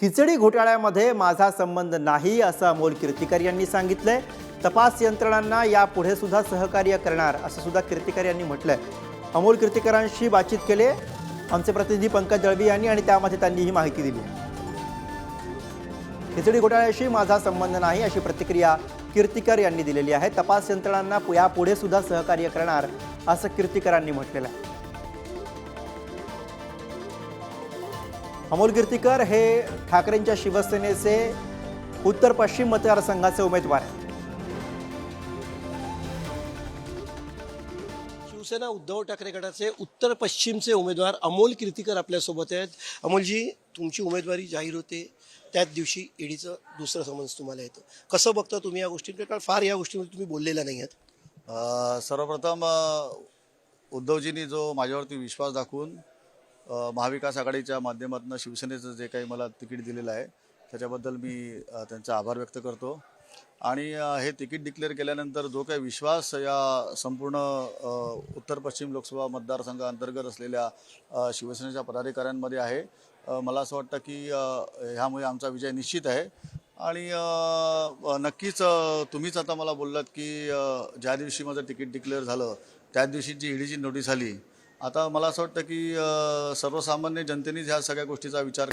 खिचडी घोटाळ्यामध्ये माझा संबंध नाही असं अमोल कीर्तिकर यांनी सांगितलंय. तपास यंत्रणांना यापुढे सुद्धा सहकार्य करणार असं सुद्धा कीर्तिकर यांनी म्हटलंय. अमोल कीर्तिकरांशी बातचीत केली. आमचे प्रतिनिधी पंकज दळवी यांनी आणि त्यामध्ये त्यांनी ही माहिती दिली. खिचडी घोटाळ्याशी माझा संबंध नाही अशी प्रतिक्रिया कीर्तिकर यांनी दिलेली आहे. तपास यंत्रणांना पु- यापुढे सुद्धा सहकार्य करणार असं कीर्तिकरांनी म्हटलेलं आहे. अमोल कीर्तिकर हे ठाकरेंच्या शिवसेनेचे उत्तर पश्चिम मतदारसंघाचे उमेदवार आहेत. शिवसेना उद्धव ठाकरे गटाचे उत्तर पश्चिमचे उमेदवार अमोल कीर्तिकर आपल्यासोबत आहेत. अमोलजी तुमची उमेदवारी जाहीर होते. त्याच दिवशी ईडीचं दुसरं समन्स तुम्हाला येतं. कसं बघता तुम्ही या गोष्टींकडे? कारण फार या गोष्टींमध्ये तुम्ही बोललेला नाही आहात. सर्वप्रथम उद्धवजींनी जो माझ्यावरती विश्वास दाखवून महाविकास आघाडीच्या माध्यमातून शिवसेनेचं जे काही मला तिकीट दिलेलं आहे त्याच्याबद्दल मी त्यांचा आभार व्यक्त करतो. आणि हे तिकीट डिक्लेअर केल्यानंतर जो काही विश्वास या संपूर्ण उत्तर पश्चिम लोकसभा मतदारसंघाअंतर्गत असलेल्या शिवसेनेच्या पदाधिकाऱ्यांमध्ये आहे. मला असं वाटतं की ह्यामुळे आमचा विजय निश्चित आहे. आणि नक्कीच तुम्हीच आता मला बोललात की ज्या दिवशी माझं तिकीट डिक्लेअर झालं त्याच दिवशी जी ईडीची नोटीस आली आता मला असं वाटतं की सर्वसामान्य जनतेनेच ह्या सगळ्या गोष्टीचा विचार